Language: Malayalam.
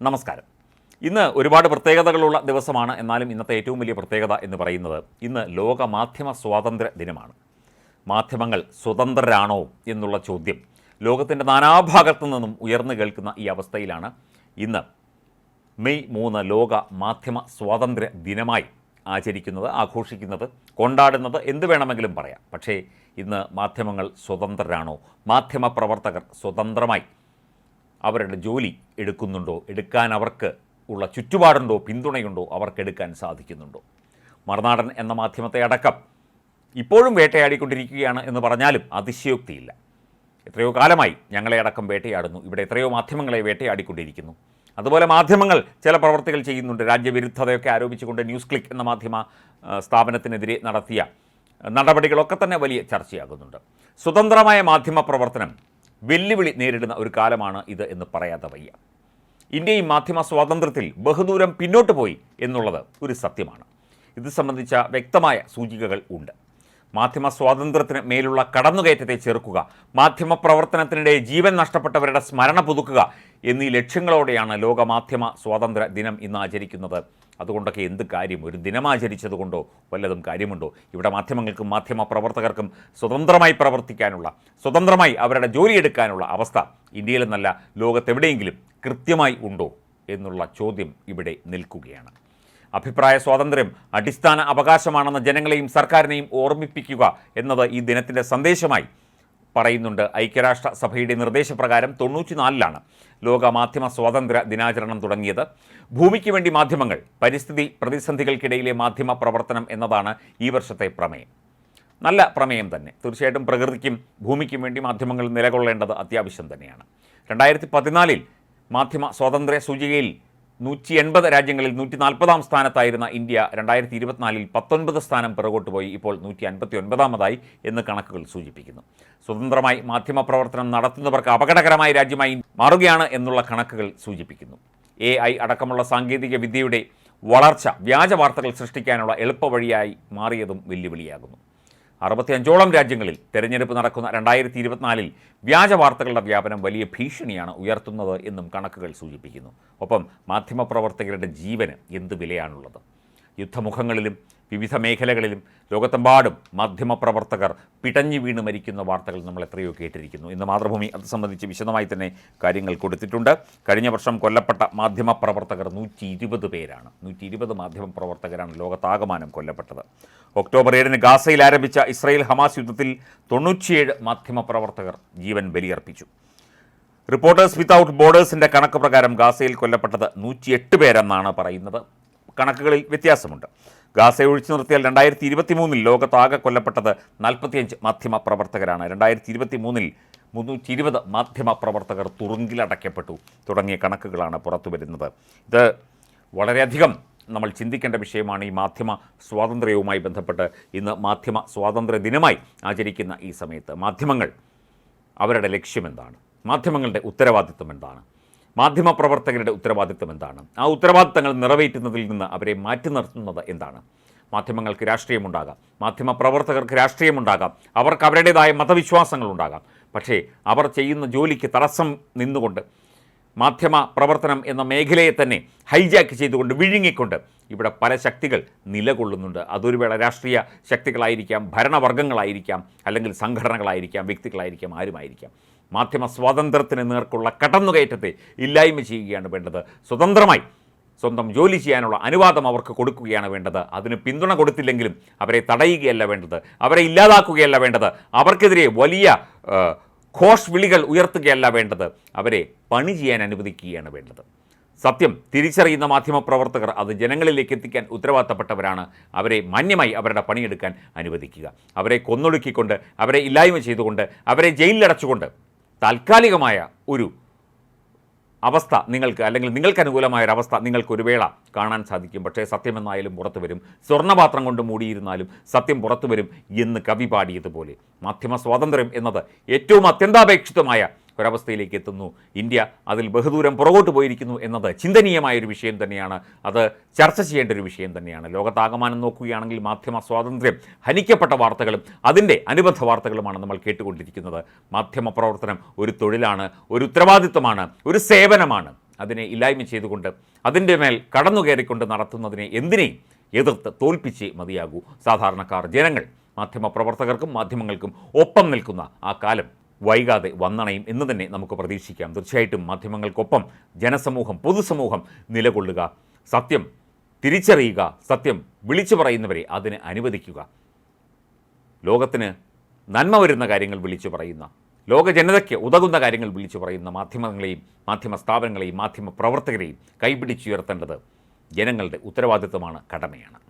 നമസ്കാരം. ഇന്ന് ഒരുപാട് പ്രത്യേകതകളുള്ള ദിവസമാണ് എന്നാലും ഇന്നത്തെ ഏറ്റവും വലിയ പ്രത്യേകത എന്ന് പറയുന്നത് ഇന്ന് ലോക മാധ്യമ സ്വാതന്ത്ര്യ ദിനമാണ്. മാധ്യമങ്ങൾ സ്വതന്ത്രരാണോ എന്നുള്ള ചോദ്യം ലോകത്തിന്റെ നാനാഭാഗത്തു നിന്നും ഉയർന്നു കേൾക്കുന്ന ഈ അവസ്ഥയിലാണ് ഇന്ന് മെയ് മൂന്ന് ലോക മാധ്യമ സ്വാതന്ത്ര്യ ദിനമായി ആചരിക്കുന്നത് ആഘോഷിക്കുന്നത് കൊണ്ടാടുന്നത് എന്ത് വേണമെങ്കിലും പറയാം. പക്ഷേ ഇന്ന് മാധ്യമങ്ങൾ സ്വതന്ത്രരാണോ? മാധ്യമ പ്രവർത്തകർ സ്വതന്ത്രമായി അവരുടെ ജോലി എടുക്കുന്നുണ്ടോ? എടുക്കാൻ അവർക്ക് ഉള്ള ചുറ്റുപാടുണ്ടോ? പിന്തുണയുണ്ടോ? അവർക്ക് എടുക്കാൻ സാധിക്കുന്നുണ്ടോ? മറുനാടൻ എന്ന മാധ്യമത്തെ അടക്കം ഇപ്പോഴും വേട്ടയാടിക്കൊണ്ടിരിക്കുകയാണ് എന്ന് പറഞ്ഞാലും അതിശയോക്തിയില്ല. എത്രയോ കാലമായി ഞങ്ങളെ അടക്കം വേട്ടയാടുന്നു. ഇവിടെ എത്രയോ മാധ്യമങ്ങളെ വേട്ടയാടിക്കൊണ്ടിരിക്കുന്നു. അതുപോലെ മാധ്യമങ്ങൾ ചില പ്രവർത്തികൾ ചെയ്യുന്നുണ്ട്. രാജ്യവിരുദ്ധതയൊക്കെ ആരോപിച്ചുകൊണ്ട് ന്യൂസ് ക്ലിക്ക് എന്ന മാധ്യമ സ്ഥാപനത്തിനെതിരെ നടത്തിയ നടപടികളൊക്കെ തന്നെ വലിയ ചർച്ചയാകുന്നുണ്ട്. സ്വതന്ത്രമായ മാധ്യമ പ്രവർത്തനം വെല്ലുവിളി നേരിടുന്ന ഒരു കാലമാണ് ഇത് എന്ന് പറയാതെ വയ്യ. ഇന്ത്യയും മാധ്യമ സ്വാതന്ത്ര്യത്തിൽ ബഹുദൂരം പിന്നോട്ട് പോയി എന്നുള്ളത് ഒരു സത്യമാണ്. ഇത് സംബന്ധിച്ച വ്യക്തമായ സൂചികകൾ ഉണ്ട്. മാധ്യമ സ്വാതന്ത്ര്യത്തിന് മേലുള്ള കടന്നുകയറ്റത്തെ ചെറുക്കുക മാധ്യമ പ്രവർത്തനത്തിനിടെ ജീവൻ നഷ്ടപ്പെട്ടവരുടെ സ്മരണ പുതുക്കുക എന്നീ ലക്ഷ്യങ്ങളോടെയാണ് ലോക മാധ്യമ സ്വാതന്ത്ര്യ ദിനം ഇന്ന് ആചരിക്കുന്നത് അതുകൊണ്ടൊക്കെ എന്ത് കാര്യം? ഒരു ദിനം ആചരിച്ചതുകൊണ്ടോ വല്ലതും കാര്യമുണ്ടോ? ഇവിടെ മാധ്യമങ്ങൾക്കും മാധ്യമ പ്രവർത്തകർക്കും സ്വതന്ത്രമായി പ്രവർത്തിക്കാനുള്ള സ്വതന്ത്രമായി അവരുടെ ജോലിയെടുക്കാനുള്ള അവസ്ഥ ഇന്ത്യയിലെന്നല്ല ലോകത്തെവിടെയെങ്കിലും കൃത്യമായി ഉണ്ടോ എന്നുള്ള ചോദ്യം ഇവിടെ നിൽക്കുകയാണ്. അഭിപ്രായ സ്വാതന്ത്ര്യം അടിസ്ഥാന അവകാശമാണെന്ന ജനങ്ങളെയും സർക്കാരിനെയും ഓർമ്മിപ്പിക്കുക എന്നത് ഈ ദിനത്തിന്റെ സന്ദേശമായി പറയുന്നുണ്ട്. ഐക്യരാഷ്ട്ര സഭയുടെ നിർദ്ദേശപ്രകാരം തൊണ്ണൂറ്റിനാലിലാണ് ലോക മാധ്യമ സ്വാതന്ത്ര്യ ദിനാചരണം തുടങ്ങിയത്. ഭൂമിക്ക് വേണ്ടി മാധ്യമങ്ങൾ പരിസ്ഥിതി പ്രതിസന്ധികൾക്കിടയിലെ മാധ്യമ പ്രവർത്തനം എന്നതാണ് ഈ വർഷത്തെ പ്രമേയം. നല്ല പ്രമേയം തന്നെ. തീർച്ചയായിട്ടും പ്രകൃതിക്കും ഭൂമിക്കും വേണ്ടി മാധ്യമങ്ങൾ നിലകൊള്ളേണ്ടത് അത്യാവശ്യം തന്നെയാണ്. രണ്ടായിരത്തി പതിനാലിൽ മാധ്യമ സ്വാതന്ത്ര്യ സൂചികയിൽ നൂറ്റി എൺപത് രാജ്യങ്ങളിൽ നൂറ്റി നാൽപ്പതാം സ്ഥാനത്തായിരുന്ന ഇന്ത്യ രണ്ടായിരത്തി ഇരുപത്തിനാലിൽ പത്തൊൻപത് സ്ഥാനം പിറകോട്ട് പോയി. ഇപ്പോൾ നൂറ്റി അൻപത്തി ഒൻപതാമതായി എന്ന് കണക്കുകൾ സൂചിപ്പിക്കുന്നു. സ്വതന്ത്രമായി മാധ്യമപ്രവർത്തനം നടത്തുന്നവർക്ക് അപകടകരമായ രാജ്യമായി മാറുകയാണ് എന്നുള്ള കണക്കുകൾ സൂചിപ്പിക്കുന്നു. എ ഐ അടക്കമുള്ള സാങ്കേതിക വിദ്യയുടെ വളർച്ച വ്യാജ വാർത്തകൾ സൃഷ്ടിക്കാനുള്ള എളുപ്പവഴിയായി മാറിയതും വെല്ലുവിളിയാകുന്നു. അറുപത്തിയഞ്ചോളം രാജ്യങ്ങളിൽ തെരഞ്ഞെടുപ്പ് നടക്കുന്ന രണ്ടായിരത്തി ഇരുപത്തിനാലിൽ വ്യാജ വാർത്തകളുടെ വ്യാപനം വലിയ ഭീഷണിയാണ് ഉയർത്തുന്നത് എന്നും കണക്കുകൾ സൂചിപ്പിക്കുന്നു. ഒപ്പം മാധ്യമപ്രവർത്തകരുടെ ജീവന് എന്ത് വിലയാണുള്ളത്? യുദ്ധമുഖങ്ങളിലും വിവിധ മേഖലകളിലും ലോകത്തെമ്പാടും മാധ്യമപ്രവർത്തകർ പിടഞ്ഞു വീണ് മരിക്കുന്ന വാർത്തകൾ നമ്മൾ എത്രയോ കേട്ടിരിക്കുന്നു. ഇന്ന് മാതൃഭൂമി അത് സംബന്ധിച്ച് വിശദമായി തന്നെ കാര്യങ്ങൾ കൊടുത്തിട്ടുണ്ട്. കഴിഞ്ഞ വർഷം കൊല്ലപ്പെട്ട മാധ്യമപ്രവർത്തകർ നൂറ്റി ഇരുപത് പേരാണ്. നൂറ്റി ഇരുപത് മാധ്യമപ്രവർത്തകരാണ് ലോകത്താകമാനം കൊല്ലപ്പെട്ടത്. ഒക്ടോബർ ഏഴിന് ഗാസയിൽ ആരംഭിച്ച ഇസ്രയേൽ ഹമാസ് യുദ്ധത്തിൽ തൊണ്ണൂറ്റിയേഴ് മാധ്യമപ്രവർത്തകർ ജീവൻ ബലിയർപ്പിച്ചു. റിപ്പോർട്ടേഴ്സ് വിത്തൗട്ട് ബോർഡേഴ്സിന്റെ കണക്ക് പ്രകാരം ഗാസയിൽ കൊല്ലപ്പെട്ടത് നൂറ്റിയെട്ട് പേരെന്നാണ് പറയുന്നത്. കണക്കുകളിൽ വ്യത്യാസമുണ്ട്. ഗാസയെ ഒഴിച്ചു നിർത്തിയാൽ രണ്ടായിരത്തി ഇരുപത്തി മൂന്നിൽ ലോകത്താകെ കൊല്ലപ്പെട്ടത് നാൽപ്പത്തിയഞ്ച് മാധ്യമ പ്രവർത്തകരാണ് രണ്ടായിരത്തി ഇരുപത്തി മൂന്നിൽ മുന്നൂറ്റി ഇരുപത് മാധ്യമ പ്രവർത്തകർ തുറുങ്കിലടയ്ക്കപ്പെട്ടു. തുടങ്ങിയ കണക്കുകളാണ് പുറത്തു വരുന്നത് ഇത് വളരെയധികം നമ്മൾ ചിന്തിക്കേണ്ട വിഷയമാണ് ഈ മാധ്യമ സ്വാതന്ത്ര്യവുമായി ബന്ധപ്പെട്ട് ഇന്ന് മാധ്യമ സ്വാതന്ത്ര്യ ദിനമായി ആചരിക്കുന്ന ഈ സമയത്ത് മാധ്യമങ്ങൾ അവരുടെ ലക്ഷ്യമെന്താണ്? മാധ്യമങ്ങളുടെ ഉത്തരവാദിത്വം എന്താണ്? മാധ്യമപ്രവർത്തകരുടെ ഉത്തരവാദിത്വം എന്താണ്? ആ ഉത്തരവാദിത്തങ്ങൾ നിറവേറ്റുന്നതിൽ നിന്ന് അവരെ മാറ്റി നിർത്തുന്നത് എന്താണ്? മാധ്യമങ്ങൾക്ക് രാഷ്ട്രീയമുണ്ടാകാം. മാധ്യമപ്രവർത്തകർക്ക് രാഷ്ട്രീയമുണ്ടാകാം. അവർക്ക് അവരുടേതായ മതവിശ്വാസങ്ങളുണ്ടാകാം. പക്ഷേ അവർ ചെയ്യുന്ന ജോലിക്ക് തടസ്സം നിന്നുകൊണ്ട് മാധ്യമ പ്രവർത്തനം എന്ന മേഖലയെ തന്നെ ഹൈജാക്ക് ചെയ്തുകൊണ്ട് വിഴുങ്ങിക്കൊണ്ട് ഇവിടെ പല ശക്തികൾ നിലകൊള്ളുന്നുണ്ട്. അതൊരു വേള രാഷ്ട്രീയ ശക്തികളായിരിക്കാം ഭരണവർഗങ്ങളായിരിക്കാം അല്ലെങ്കിൽ സംഘടനകളായിരിക്കാം വ്യക്തികളായിരിക്കാം ആരുമായിരിക്കാം. മാധ്യമ സ്വാതന്ത്ര്യത്തിന് നേർക്കുള്ള കടന്നുകയറ്റത്തെ ഇല്ലായ്മ ചെയ്യുകയാണ് വേണ്ടത്. സ്വതന്ത്രമായി സ്വന്തം ജോലി ചെയ്യാനുള്ള അനുവാദം അവർക്ക് കൊടുക്കുകയാണ് വേണ്ടത്. അതിന് പിന്തുണ കൊടുത്തില്ലെങ്കിലും അവരെ തടയുകയല്ല വേണ്ടത്. അവരെ ഇല്ലാതാക്കുകയല്ല വേണ്ടത്. അവർക്കെതിരെ വലിയ ഘോഷ് വിളികൾ ഉയർത്തുകയല്ല വേണ്ടത്. അവരെ പണി ചെയ്യാൻ അനുവദിക്കുകയാണ് വേണ്ടത്. സത്യം തിരിച്ചറിയുന്ന മാധ്യമപ്രവർത്തകർ അത് ജനങ്ങളിലേക്ക് എത്തിക്കാൻ ഉത്തരവാദിത്തപ്പെട്ടവരാണ്. അവരെ മാന്യമായി അവരുടെ പണിയെടുക്കാൻ അനുവദിക്കുക. അവരെ കൊന്നൊടുക്കിക്കൊണ്ട് അവരെ ഇല്ലായ്മ ചെയ്തുകൊണ്ട് അവരെ ജയിലിലടച്ചുകൊണ്ട് താൽക്കാലികമായ ഒരു അവസ്ഥ നിങ്ങൾക്ക് അല്ലെങ്കിൽ നിങ്ങൾക്ക് അനുകൂലമായ ഒരു അവസ്ഥ നിങ്ങൾക്ക് ഒരു വേള കാണാൻ സാധിക്കും. പക്ഷേ സത്യമെന്നായാലും പുറത്തു വരും. സ്വർണപാത്രം കൊണ്ട് മൂടിയിരുന്നാലും സത്യം പുറത്തു വരും എന്ന് കവി പാടിയതുപോലെ. മാധ്യമ സ്വാതന്ത്ര്യം എന്നത് ഏറ്റവും അത്യന്താപേക്ഷിതമായ ഒരവസ്ഥയിലേക്ക് എത്തുന്നു. ഇന്ത്യ അതിൽ ബഹുദൂരം പുറകോട്ട് പോയിരിക്കുന്നു എന്നത് ചിന്തനീയമായ ഒരു വിഷയം തന്നെയാണ്. അത് ചർച്ച ചെയ്യേണ്ട ഒരു വിഷയം തന്നെയാണ്. ലോകത്താകമാനം നോക്കുകയാണെങ്കിൽ മാധ്യമ സ്വാതന്ത്ര്യം ഹനിക്കപ്പെട്ട വാർത്തകളും അതിന്റെ അനുബന്ധ വാർത്തകളുമാണ് നമ്മൾ കേട്ടുകൊണ്ടിരിക്കുന്നത്. മാധ്യമ പ്രവർത്തനം ഒരു തൊഴിലാണ് ഒരു ഉത്തരവാദിത്വമാണ് ഒരു സേവനമാണ്. അതിനെ ഇല്ലായ്മ ചെയ്തുകൊണ്ട് അതിന്റെ മേൽ കടന്നു കയറിക്കൊണ്ട് നടത്തുന്നതിനെ എന്തിനേയും എതിർത്ത് തോൽപ്പിച്ച് മതിയാകൂ. സാധാരണക്കാർ ജനങ്ങൾ മാധ്യമപ്രവർത്തകർക്കും മാധ്യമങ്ങൾക്കും ഒപ്പം നിൽക്കുന്ന ആ കാലം വൈകാതെ വന്നണയും എന്ന് തന്നെ നമുക്ക് പ്രതീക്ഷിക്കാം. തീർച്ചയായിട്ടും മാധ്യമങ്ങൾക്കൊപ്പം ജനസമൂഹം പൊതുസമൂഹം നിലകൊള്ളുക സത്യം തിരിച്ചറിയുക സത്യം വിളിച്ചു പറയുന്നവരെ അതിന് അനുവദിക്കുക. ലോകത്തിന് നന്മ വരുന്ന കാര്യങ്ങൾ വിളിച്ചു പറയുന്ന ലോക ജനതയ്ക്ക് ഉതകുന്ന കാര്യങ്ങൾ വിളിച്ചു പറയുന്ന മാധ്യമങ്ങളെയും മാധ്യമ സ്ഥാപനങ്ങളെയും മാധ്യമ പ്രവർത്തകരെയും കൈപിടിച്ചുയർത്തേണ്ടത് ജനങ്ങളുടെ ഉത്തരവാദിത്വമാണ് കടമയാണ്.